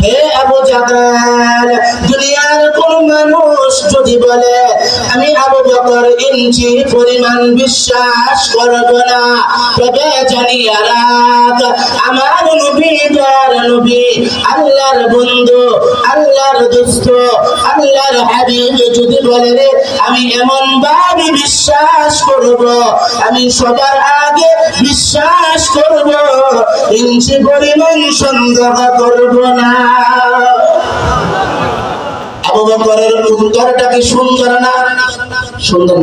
হে আবু জাগাল দুনিয়ার কোন মানুষ যদি বলে, আমি আবু বকর ইঞ্চি পরিমাণ বিশ্বাস করব না, তবে জানিয়া রাখ আমার নবী দয়ার নবী, আল্লাহর বন্ধু, আল্লাহর দোস্ত, আল্লাহর হাবিব, যদি বলে রে, আমি এমন ভাবে বিশ্বাস করব, আমি সবার আগে বিশ্বাস করব, ইঞ্চি পরিমাণ সন্দেহ করব না। আবু বকরের উত্তরটা কি সুন্দর না? সুন্দর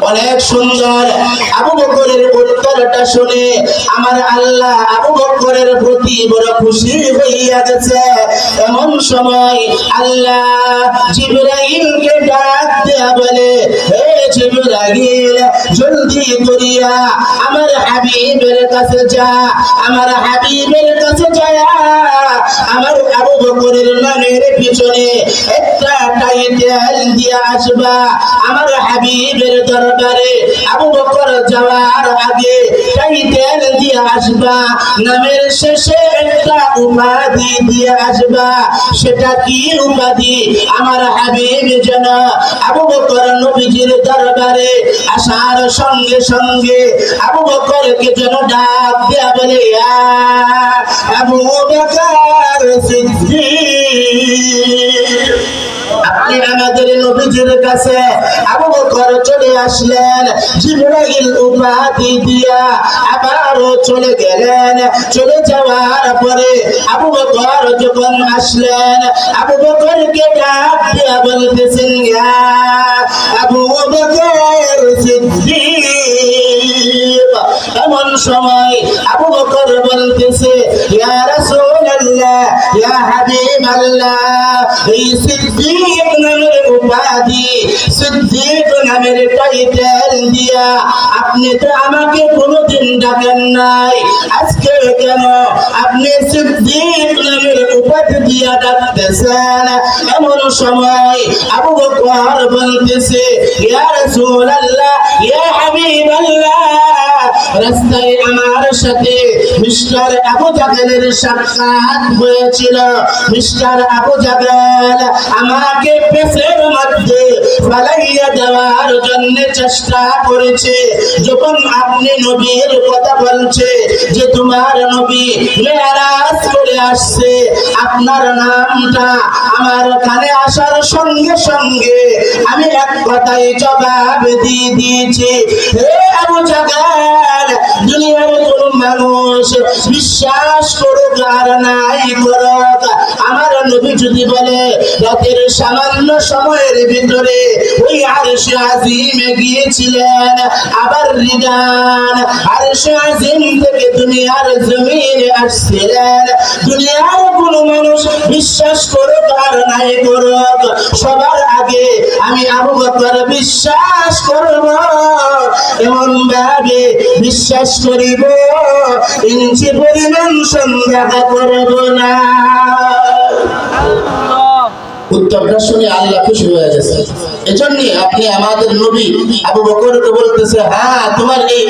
অনেক সুন্দর। আবু আমার আল্লাহ আবু বকরের প্রতি বড় খুশি এমন সময় বলে জলদি করিয়া আমার হাবিবের কাছে যা, আমার হাবিবের কাছে যায় আমার আবু বকরের নামের পিছনে একটা টাইটেল দিয়ে আসবা। আমার হাবিবের দরবারে আবু বকর যাওয়ার আগে টাইটেল দিয়ে আসবা, নামের শেষে একটা উপাধি দিয়ে আসবা। সেটা কি উপাধি? আমার হাবিব যেন আবু বকর নবীজির দরবারে আসার সঙ্গে সঙ্গে আবু বকরকে যেন ডাক দেয়া বলে আবু বকর সিদ্দিক আপনি আমাদের নবীজির কাছে চলে আসলেন গেলেন। চলে যাওয়ার পরে আবু বকর যখন আসলেন, আবু বকরকে ডাক দিয়া বলতেছেন আবু বকর সিদ্দিক, এমন সময় ইয়া হাবিবাল্লাহ, এই সিদ্দিক নামের উপাধি, সিদ্দিক নামের টাইটেল দিয়া আপনি তো আমাকে কোনোদিন ডাকেন নাই। আজকে কেন আপনি সিদ্দিক নামের উপাধি দিয়া ডাকতেছেন? এমন সময় আবু বকর বলতেছে, ইয়া রাসূলুল্লাহ, ইয়া হাবিবাল্লাহ রাস্তায় আমার সাথে মিস্টার আবু জাগলের সাক্ষাৎ হয়েছিল। মিস্টার আবু জাগল আমাকে পেশের মধ্যে জন্য চেষ্টা করেছে। যখন আপনি নবীর কথা বলছে যে তোমার নবী মেরাজ করে আসছে, আপনার নামটা আমার কানে আসার সঙ্গে সঙ্গে আমি এক কথাই জবাব দিয়ে দিয়েছি। হে আবু জাগাল দুনিয়ার কোন মানুষ বিশ্বাস করুক আমার নবী যদি বলে, রাতের সামান্য সময়ের ভিতরে ওই আজিমে গিয়েছিলেন, আবার আজিম থেকে জমিনে আসছিলেন। মানুষ বিশ্বাস করুক আর নাই করুক, সবার আগে আমি আবু বিশ্বাস করব এমন ভাবে বিশ্বাস করিব। ইঞ্চি পরিমাণ না উত্তরটা শুনে আল্লাহ খুশি হয়ে গেছে। হ্যাঁ তোমার এই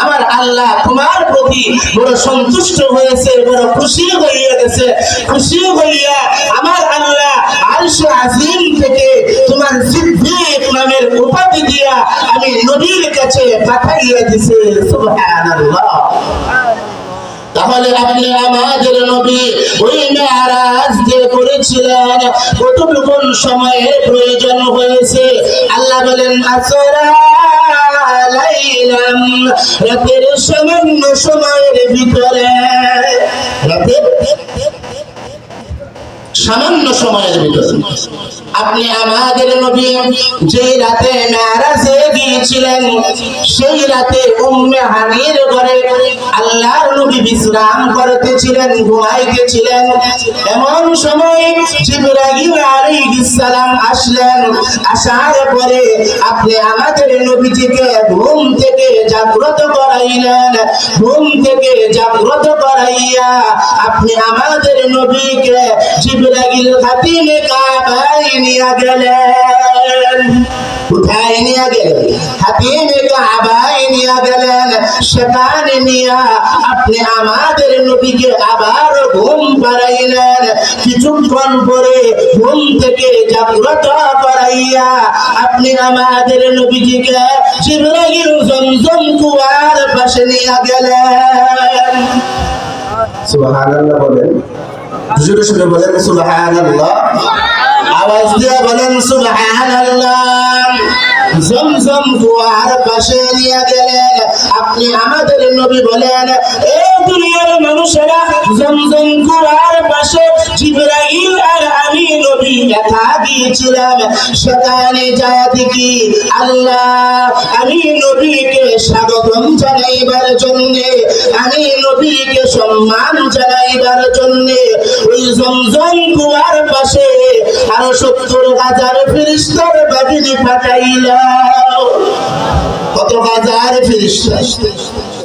আমার আল্লাহ আজিম থেকে তোমার সিদ্দিক নামের উপাধি দিয়া আমি নবীর কাছে পাঠাইয়া দিছে। তাহলে আপনি আমাদের নবী ওই মেয়ারাজ যে করেছিলেন, কতটুকুন সময়ের প্রয়োজন হয়েছে? আল্লাহ বলেন রাতের সামান্য সময়ের ভিতরে। রাতের সামান্য সময়ের ভিতরে। আপনি আমাদের নবী যে রাতে মেরাজে গিয়েছিলেন, সেই রাতে উম্মে হানির ঘরে আল্লাহর নবী বিশ্রাম করতেছিলেন, ঘুমাইতেছিলেন। এমন সময় জিবরাইল আলাইহিস সালাম আসলেন। আসার পরে আপনি আমাদের নবীজিকে ঘুম থেকে জাগ্রত করাইলেন। ঘুম থেকে জাগ্রত করাইয়া আপনি আমাদের নবীকে জিবরাইল খাতিমে কাবাইন আপনি আমাদের নবীকে আবার ঘুম পাড়াইলেন, কিছুক্ষণ পরে ঘুম থেকে জাগ্রত করাইয়া আপনি আমাদের নবীজিকে জিব্রাইল জমজম কুয়ার পাশে নিয়ে গেলেন। সুবহানাল্লাহ বলেন। জোরে জোরে বলেন, সুবহানাল্লাহ। আওয়াজ দিয়ে বলেন, সুবহানাল্লাহ। কুয়ার পাশে নিয়ে গেলেন। আপনি আমাদের নবী বলেন এই দুনিয়ার মানুষেরা জমজম কুয়ার পাশে জিবরাইল আর আমি নবী গিয়েছিলাম সেখানে যায় দেখি আল্লাহ, আমি নবীকে স্বাগতম জানাইবার জন্য, আমি নবীকে সম্মান জানাইবার জন্য ওই জমজম কুয়ার পাশে আরও সত্তর হাজার ফিরিস্তার বাহিনী পাঠাইল কত হাজার ফিরিস্তা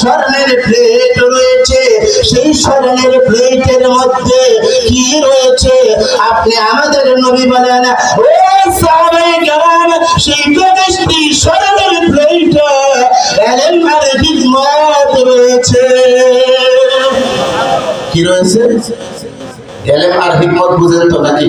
স্বর্ণের প্লেট রয়েছে। সেই স্বর্ণের প্লেটের মধ্যে কি রয়েছে? আপনি আমাদের নবী বলেন ও সাহাবায়ে কেরাম, সেই বেদস্তি স্বর্ণের প্লেটে এলেম আর রয়েছে। কি রয়েছে? এলেম আর হিকমত বুঝেন তো নাকি?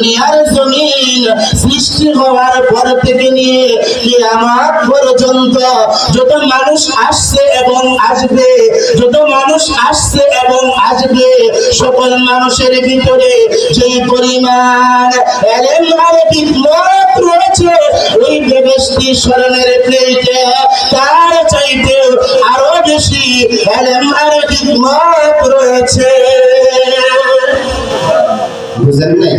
দুনিয়ার জমিন সৃষ্টি হওয়ার পর থেকে নিয়ে কিয়ামত পর্যন্ত যত মানুষ আসছে এবং আসবে, যত মানুষ আসছে এবং আসবে, সকল মানুষের ভিতরে যেই পরিমাণ এলেম আর রয়েছে, ওই ব্যবস্থি স্মরণের প্লেটে তার চাইতে আরও বেশি এলেম আর রয়েছে। বুঝেন নাই?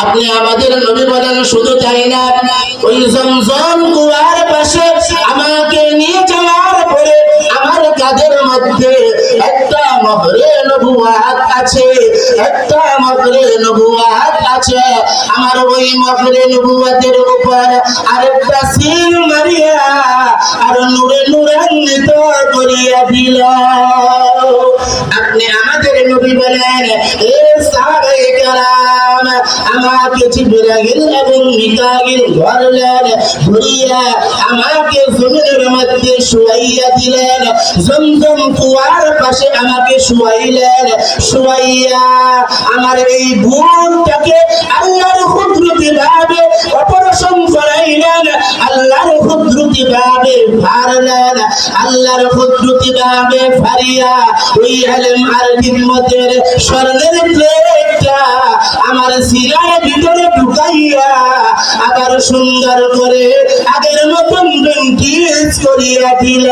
আপনি আমাদের নবী বলেন শুধু তাই না, ওই জমজম কুয়ার পাশে আমাকে নিয়ে যাওয়ার পরে আমার কাদের মধ্যে একটা মহরে নবুয়াত আছে, একটা মহরে নবুয়াত আছে। আমার ওই মহরে নবুয়াতের উপর আরেকটা সিল মারিয়া আর নূরে নূরান্বিত করিয়া দিল। আপনি আমাদের নবী বলেন, এ আমাকে এবং মিকাইল আমাকে জমিনের মধ্যে শুয়াইয়া দিলেন, জমজম কুয়ার পাশে আমাকে শুয়াইলেন, শুয়াইয়া আমার এই বুকটাকে আল্লাহর কুদরতি ভাবে অপারেশন করাইলেন, আল্লাহর কুদরতি ভাবে ফারলেন আল্লাহর কুদরতি ভাবে ফারিয়া ওই আর হিকমতের স্বর্ণের প্লেটটা আমার সিরার ভিতরে ঢুকাইয়া আবার সুন্দর করে আগের মতন বেন্টিস করিয়া দিল